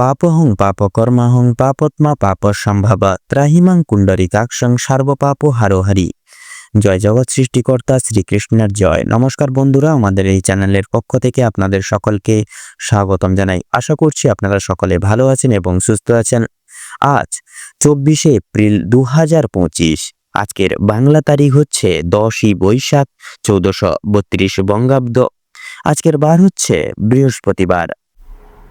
পাপহং পাপকর্মাহং পাপত্মা পাপ সম্ভব ত্রাহিমাং কুণ্ডরিকাক্ষং সার্বপাপ হারোহারি। জয় জগৎ সৃষ্টিকর্তা শ্রীকৃষ্ণের জয়। নমস্কার বন্ধুরা, আমাদের এই চ্যানেলের পক্ষ থেকে আপনাদের সকলকে স্বাগতম জানাই। আশা করছি আপনারা সকলে ভালো আছেন এবং সুস্থ আছেন। আজ চব্বিশে এপ্রিল দু হাজার পঁচিশ, আজকের বাংলা তারিখ হচ্ছে দশই বৈশাখ চৌদ্দশো বত্রিশ বঙ্গাব্দ। আজকের বার হচ্ছে বৃহস্পতিবার।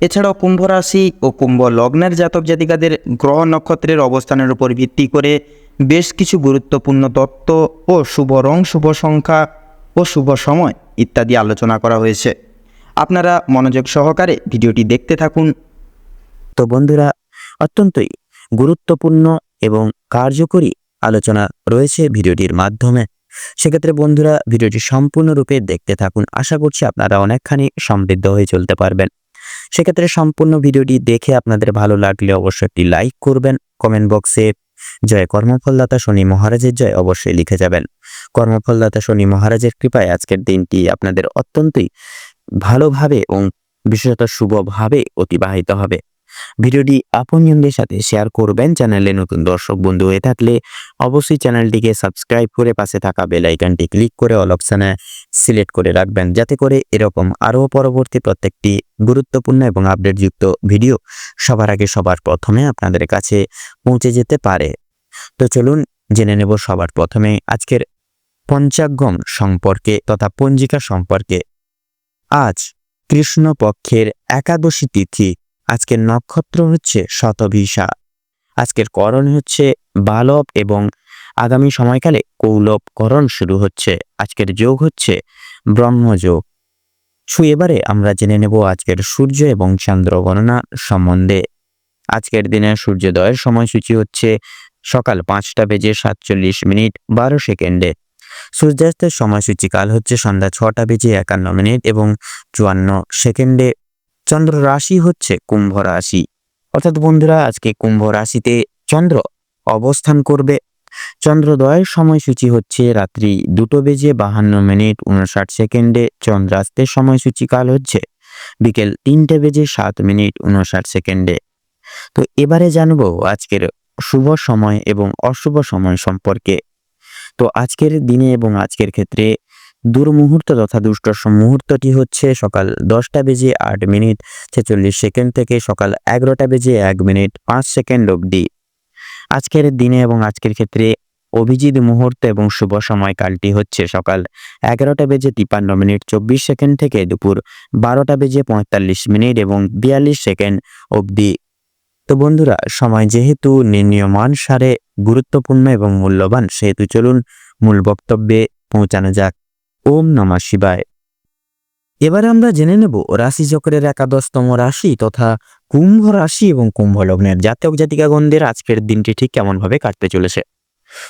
এছাড়াও কুম্ভ রাশি ও কুম্ভ লগ্নের জাতক জাতিকাদের গ্রহ নক্ষত্রের অবস্থানের উপর ভিত্তি করে বেশ কিছু গুরুত্বপূর্ণ তত্ত্ব ও শুভ রং, শুভ সংখ্যা ও শুভ সময় ইত্যাদি আলোচনা করা হয়েছে। আপনারা মনোযোগ সহকারে ভিডিওটি দেখতে থাকুন। তো বন্ধুরা, অত্যন্তই গুরুত্বপূর্ণ এবং কার্যকরী আলোচনা রয়েছে ভিডিওটির মাধ্যমে। সেক্ষেত্রে বন্ধুরা, ভিডিওটি সম্পূর্ণরূপে দেখতে থাকুন। আশা করছি আপনারা অনেকখানি সমৃদ্ধ হয়ে চলতে পারবেন। সেক্ষেত্রে সম্পূর্ণ ভিডিওটি দেখে আপনাদের ভালো লাগলে অবশ্যই একটি লাইক করবেন। কমেন্ট বক্সে জয় কর্মফলদাতা শনি মহারাজের জয় অবশ্যই লিখে যাবেন। কর্মফলদাতা শনি মহারাজের কৃপায় আজকের দিনটি আপনাদের অত্যন্তই ভালোভাবে এবং বিশেষত শুভভাবে অতিবাহিত হবে। ভিডিওটি আপনজনদের সাথে শেয়ার করবেন। চ্যানেলে নতুন দর্শক, বন্ধু হয়ে থাকলে অবশ্যই চ্যানেলটিকে সাবস্ক্রাইব করে পাশে থাকা বেল আইকনটি ক্লিক করে অল অপশানে সিলেক্ট করে রাখবেন। যাতে করে এরকম আরও পরবর্তী প্রত্যেকটি গুরুত্বপূর্ণ এবং আপডেটযুক্ত ভিডিও সবার আগে সবার প্রথমে আপনাদের কাছে পৌঁছে যেতে পারে। তো চলুন জেনে নেব সবার প্রথমে আজকের পঞ্চাগম সম্পর্কে তথা পঞ্জিকা সম্পর্কে। আজ কৃষ্ণপক্ষের একাদশী তিথি আজকের নক্ষত্র হচ্ছে শতভিসা আজকের করণ হচ্ছে বালব এবং আগামী সময়কালে কৌলব করণ শুরু হচ্ছে। আজকের যোগ হচ্ছে ব্রহ্মযোগ সু এবারে আমরা জেনে নেব আজকের সূর্য এবং চন্দ্র গণনা সম্বন্ধে। আজকের দিনে সূর্যোদয়ের সময়সূচি হচ্ছে সকাল পাঁচটা বেজে সাতচল্লিশ মিনিট বারো সেকেন্ডে। সূর্যাস্তের সময়সূচি কাল হচ্ছে সন্ধ্যা ছটা বেজে একান্ন মিনিট এবং চুয়ান্ন সেকেন্ডে চন্দ্র রাশি হচ্ছে কুম্ভ রাশি। অর্থাৎ বন্ধুরা, আজকে কুম্ভ রাশিতে চন্দ্র অবস্থান করবে। চন্দ্রোদয়ের সময়সূচি হচ্ছে রাত্রি দুটো বেজে বাহান্ন মিনিট উনষাট সেকেন্ডে। চন্দ্রাস্তের সময়সূচি কাল হচ্ছে বিকেল তিনটে বেজে সাত মিনিট উনষাট সেকেন্ডে। তো এবারে জানব আজকের শুভ সময় এবং অশুভ সময় সম্পর্কে। তো আজকের দিনে এবং আজকের ক্ষেত্রে দুর্মুহূর্ত তথা দুষ্ট মুহূর্তটি হচ্ছে সকাল দশটা বেজে আট মিনিট ছেচল্লিশ সেকেন্ড থেকে সকাল এগারোটা বেজে এক মিনিট পাঁচ সেকেন্ড অবধি। আজকের দিনে এবং আজকের ক্ষেত্রে অভিজিৎ মুহূর্ত এবং শুভ সময়কালটি হচ্ছে সকাল এগারোটা বেজে তিপান্ন মিনিট চব্বিশ সেকেন্ড থেকে দুপুর বারোটা বেজে পঁয়তাল্লিশ মিনিট এবং বিয়াল্লিশ সেকেন্ড অবধি। তো বন্ধুরা, সময় যেহেতু নির্ণীয়মান সারে গুরুত্বপূর্ণ এবং মূল্যবান, সেহেতু চলুন মূল বক্তব্যে পৌঁছানো যাক। ওম নমঃ শিবায়। এবারে আমরা জেনে নেব রাশি চক্রের একাদশতম রাশি তথা কুম্ভ রাশি এবং কুম্ভ লগ্নের জাতক জাতিকাগণদের আজকের দিনটি ঠিক কেমনভাবে কাটতে চলেছে।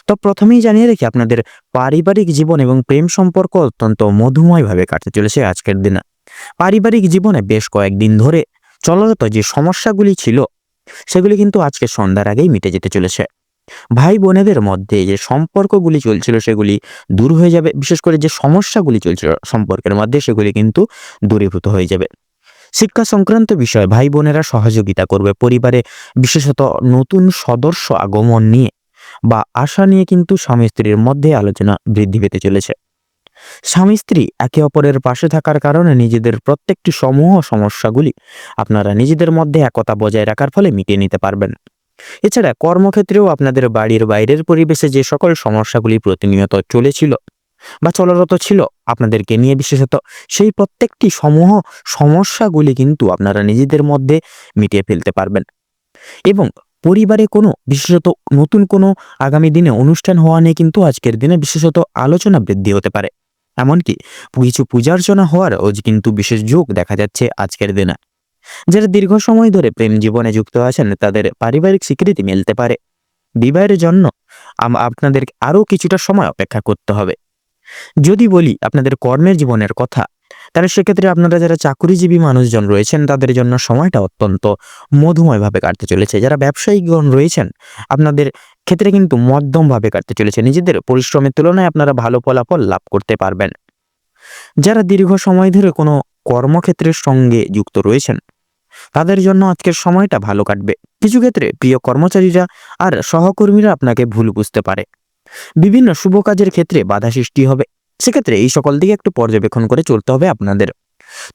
তো প্রথমেই জানিয়ে রেখে, আপনাদের পারিবারিক জীবন এবং প্রেম সম্পর্ক অত্যন্ত মধুময়ভাবে কাটতে চলেছে আজকের দিনে। পারিবারিক জীবনে বেশ কয়েকদিন ধরে চলরত যে সমস্যাগুলি ছিল, সেগুলি কিন্তু আজকে সন্ধ্যার আগেই মিটে যেতে চলেছে। ভাই বোনেদের মধ্যে যে সম্পর্কগুলি চলছিল, সেগুলি দূর হয়ে যাবে। বিশেষ করে যে সমস্যাগুলি চলছিল সম্পর্কের মধ্যে, সেগুলি কিন্তু দূরীভূত হয়ে যাবে। শিক্ষা সংক্রান্ত বিষয় ভাই বোনেরা সহযোগিতা করবে পরিবারে, বিশেষত নতুন সদস্য আগমন নিয়ে বা আশা নিয়ে কিন্তু স্বামী স্ত্রীর মধ্যে আলোচনা বৃদ্ধি পেতে চলেছে। স্বামী স্ত্রী একে অপরের পাশে থাকার কারণে নিজেদের প্রত্যেকটি সমূহ সমস্যাগুলি আপনারা নিজেদের মধ্যে একতা বজায় রাখার ফলে মিটিয়ে নিতে পারবেন। এছাড়া কর্মক্ষেত্রেও আপনাদের বাড়ির বাইরের পরিবেশে যে সকল সমস্যাগুলি প্রতিনিয়ত চলেছিল বা চলরত ছিল আপনাদেরকে নিয়ে বিশেষত, সেই প্রত্যেকটি সমূহ সমস্যাগুলি কিন্তু আপনারা নিজেদের মধ্যে মিটিয়ে ফেলতে পারবেন। এবং পরিবারে কোনো বিশেষত নতুন কোনো আগামী দিনে অনুষ্ঠান হওয়া নিয়ে কিন্তু আজকের দিনে বিশেষত আলোচনা বৃদ্ধি হতে পারে। এমনকি কিছু পূজার্চনা হওয়ার ও কিন্তু বিশেষ যোগ দেখা যাচ্ছে আজকের দিনে। যারা দীর্ঘ সময় ধরে প্রেম জীবনে যুক্ত আছেন, তাদের পারিবারিক স্বীকৃতি মিলতে পারে। বিবাহের জন্য আপনাদের আরও কিছুটা সময় অপেক্ষা করতে হবে। যদি বলি আপনাদের কর্মের জীবনের কথা, তাহলে সেক্ষেত্রে আপনারা যারা চাকুরিজীবী মানুষজন রয়েছেন, তাদের জন্য সময়টা অত্যন্ত মধুময়ভাবে কাটতে চলেছে। যারা ব্যবসায়িকগণ রয়েছেন, আপনাদের ক্ষেত্রে কিন্তু মধ্যমভাবে কাটতে চলেছে। নিজেদের পরিশ্রমের তুলনায় আপনারা ভালো ফলাফল লাভ করতে পারবেন। যারা দীর্ঘ সময় ধরে কোনো কর্মক্ষেত্রের সঙ্গে যুক্ত রয়েছেন তাদের জন্য আজকের সময়টা ভালো কাটবে। কিছু ক্ষেত্রে প্রিয় কর্মচারীরা আর সহকর্মীরা আপনাকে ভুল বুঝতে পারে। বিভিন্ন শুভ কাজের ক্ষেত্রে বাধা সৃষ্টি হবে। সেক্ষেত্রে এই সকল দিকে একটু পর্যবেক্ষণ করে চলতে হবে আপনাদের।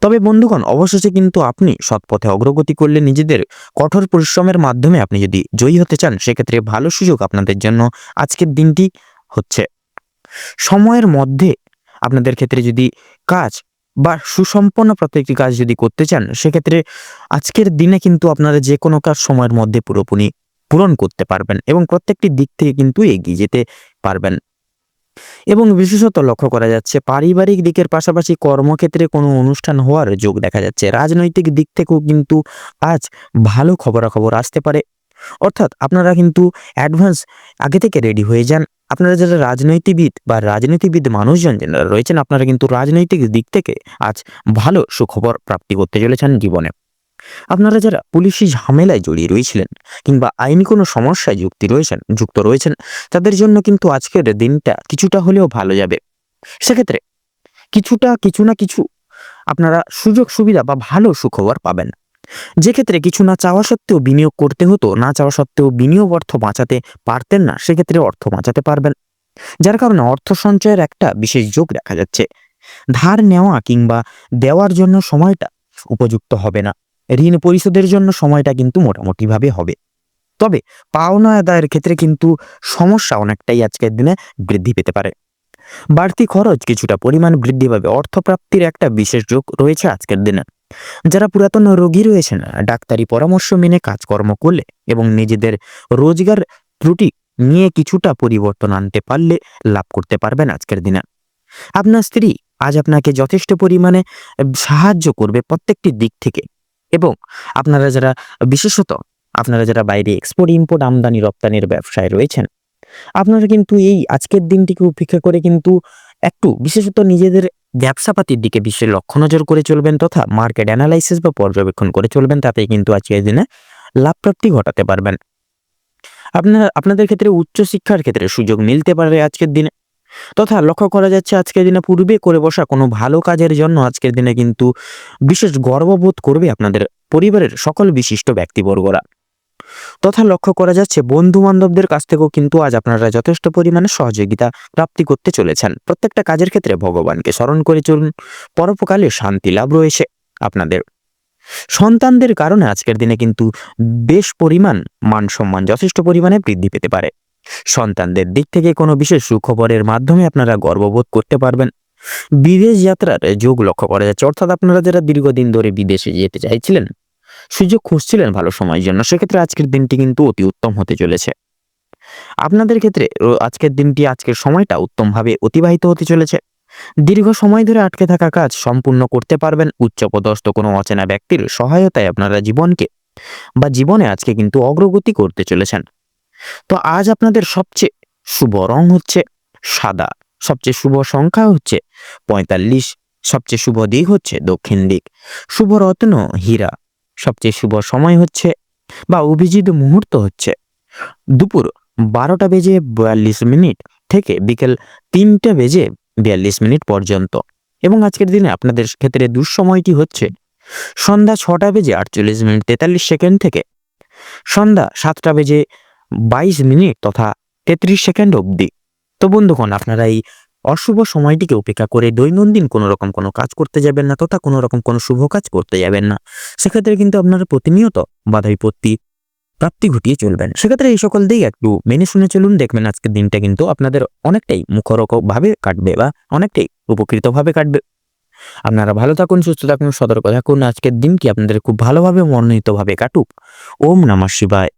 তবে বন্ধুগণ, অবশেষে কিন্তু আপনি সৎপথে অগ্রগতি করলে নিজেদের কঠোর পরিশ্রমের মাধ্যমে আপনি যদি জয়ী হতে চান, সেক্ষেত্রে ভালো সুযোগ আপনাদের জন্য আজকের দিনটি হচ্ছে। সময়ের মধ্যে আপনাদের ক্ষেত্রে যদি কাজ বা সুসম্পন্ন প্রত্যেকটি কাজ যদি করতে চান, সেক্ষেত্রে আজকের দিনে কিন্তু আপনারা যে কোনো কাজ সময়ের মধ্যে পুরোপুরি পূরণ করতে পারবেন এবং প্রত্যেকটি দিক থেকে কিন্তু এগিয়ে যেতে পারবেন। এবং বিশেষত লক্ষ্য করা যাচ্ছে, পারিবারিক দিকের পাশাপাশি কর্মক্ষেত্রে কোনো অনুষ্ঠান হওয়ার যোগ দেখা যাচ্ছে। রাজনৈতিক দিক থেকেও কিন্তু আজ ভালো খবরাখবর আসতে পারে। অর্থাৎ আপনারা কিন্তু অ্যাডভান্স আগে থেকে রেডি হয়ে যান। আপনারা যারা রাজনীতিবিদ বা রাজনীতিবিদ মানুষজন যারা রয়েছেন, আপনারা কিন্তু রাজনৈতিক দিক থেকে আজ ভালো সুখবর প্রাপ্তি করতে চলেছেন জীবনে। আপনারা যারা পুলিশি ঝামেলায় জড়িয়ে রয়েছিলেন কিংবা আইনি কোনো সমস্যায় যুক্তি রয়েছেন, যুক্ত রয়েছেন, তাদের জন্য কিন্তু আজকের দিনটা কিছুটা হলেও ভালো যাবে। সেক্ষেত্রে কিছুটা কিছু না কিছু আপনারা সুযোগ সুবিধা বা ভালো সুখবর পাবেন। যে ক্ষেত্রে কিছু না চাওয়া সত্ত্বেও বিনিয়োগ করতে হতো, না চাওয়া সত্ত্বেও বিনিয়োগ অর্থ বাঁচাতে পারতেন না, সেক্ষেত্রে অর্থ বাঁচাতে পারবেন। যার কারণে অর্থ সঞ্চয়ের একটা বিশেষ যোগ দেখা যাচ্ছে। ধার নেওয়া কিংবা দেওয়ার জন্য সময়টা উপযুক্ত হবে না। ঋণ পরিশোধের জন্য সময়টা কিন্তু মোটামুটিভাবে হবে। তবে পাওনা আদায়ের ক্ষেত্রে কিন্তু সমস্যা অনেকটাই আজকের দিনে বৃদ্ধি পেতে পারে। বাড়তি খরচ কিছুটা পরিমাণ বৃদ্ধি পাবে অর্থপ্রাপ্তির একটা বিশেষ যোগ রয়েছে আজকের দিনে। যারা পুরাতন রোগী রয়েছেন, ডাক্তারি পরামর্শ মেনে কাজকর্ম করলে এবং নিজেদের রোজগার ত্রুটি নিয়ে কিছুটা পরিবর্তন আনতে পারলে লাভ করতে পারবেন আজকের দিনে। আপনার স্ত্রী আজ আপনাকে যথেষ্ট পরিমাণে সাহায্য করবে প্রত্যেকটি দিক থেকে এবং আপনারা যারা, বিশেষত আপনারা যারা বাইরে এক্সপোর্ট ইম্পোর্ট আমদানি রপ্তানির ব্যবসায় রয়েছেন, আপনারা কিন্তু এই আজকের দিনটিকে উপেক্ষা করে কিন্তু একটু বিশেষত নিজেদের ব্যবসাপাতির দিকে বিশ্বের লক্ষ্য নজর করে চলবেন তথা মার্কেট অ্যানালাইসিস বা পর্যবেক্ষণ করে চলবেন তাতে কিন্তু আজকের দিনে লাভপ্রাপ্তি ঘটাতে পারবেন। আপনারা, আপনাদের ক্ষেত্রে উচ্চশিক্ষার ক্ষেত্রে সুযোগ মিলতে পারে আজকের দিনে। তথা লক্ষ্য করা যাচ্ছে আজকের দিনে পূর্বে করে বসা কোনো ভালো কাজের জন্য আজকের দিনে কিন্তু বিশেষ গর্ববোধ করবে আপনাদের পরিবারের সকল বিশিষ্ট ব্যক্তিবর্গরা। তথা লক্ষ্য করা যাচ্ছে বন্ধু বান্ধবদের কাছ থেকেও কিন্তু আজ আপনারা যথেষ্ট পরিমাণে সহযোগিতা প্রাপ্তি করতে চলেছেন। প্রত্যেকটা কাজের ক্ষেত্রে ভগবানকে স্মরণ করে চলুন, পরোপকালে শান্তি লাভ রয়েছে আপনাদের। সন্তানদের কারণে আজকের দিনে কিন্তু বেশ পরিমাণ মান সম্মান যথেষ্ট পরিমাণে বৃদ্ধি পেতে পারে। সন্তানদের দিক থেকে কোনো বিশেষ সুখবরের মাধ্যমে আপনারা গর্ববোধ করতে পারবেন। বিদেশ যাত্রার যোগ লক্ষ্য করা যাচ্ছে। অর্থাৎ আপনারা যারা দীর্ঘদিন ধরে বিদেশে যেতে চাইছিলেন সুযোগ খুঁজছিলেন ভালো সময়ের জন্য, সেক্ষেত্রে আজকের দিনটি কিন্তু অতি উত্তম হতে চলেছে। আপনাদের ক্ষেত্রে আজকের দিনটি, আজকের সময়টা উত্তমভাবে অতিবাহিত হতে চলেছে। দীর্ঘ সময় ধরে আটকে থাকা কাজ সম্পূর্ণ করতে পারবেন। উচ্চপদস্থ কোনো অচেনা ব্যক্তির সহায়তায় আপনারা জীবনকে বা জীবনে আজকে কিন্তু অগ্রগতি করতে চলেছেন। তো আজ আপনাদের সবচেয়ে শুভ রং হচ্ছে সাদা, সবচেয়ে শুভ সংখ্যা হচ্ছে পঁয়তাল্লিশ, সবচেয়ে শুভ দিক হচ্ছে দক্ষিণ দিক। শুভ রত্ন হীরা সবচেয়ে শুভ সময় হচ্ছে বা অভিজিৎ মুহূর্ত হচ্ছে। দুপুর বারোটা বেজে বিয়াল্লিশ মিনিট থেকে বিকেল তিনটে বেজে বিয়াল্লিশ মিনিট পর্যন্ত। এবং আজকের দিনে আপনাদের ক্ষেত্রে দুঃসময়টি হচ্ছে সন্ধ্যা ছটা বেজে আটচল্লিশ মিনিট তেতাল্লিশ সেকেন্ড থেকে সন্ধ্যা সাতটা বেজে বাইশ মিনিট তথা তেত্রিশ সেকেন্ড অবধি। তো বন্ধুগণ, আপনারা এই অশুভ সময়টিকে উপেক্ষা করে দৈনন্দিন কোনো রকম কোনো কাজ করতে যাবেন না তথা কোনো রকম কোনো শুভ কাজ করতে যাবেন না। সেক্ষেত্রে কিন্তু আপনারা প্রতিনিয়ত বাধা বিপত্তি প্রাপ্তি ঘটিয়ে চলবেন সেক্ষেত্রে এই সকল দিক একটু মেনে শুনে চলুন, দেখবেন আজকের দিনটা কিন্তু আপনাদের অনেকটাই মুখরক ভাবে কাটবে বা অনেকটাই উপকৃতভাবে কাটবে। আপনারা ভালো থাকুন, সুস্থ থাকুন, সতর্ক থাকুন। আজকের দিনটি আপনাদের খুব ভালোভাবে মনোনীতভাবে কাটুক। ওম নমঃ শিবায়।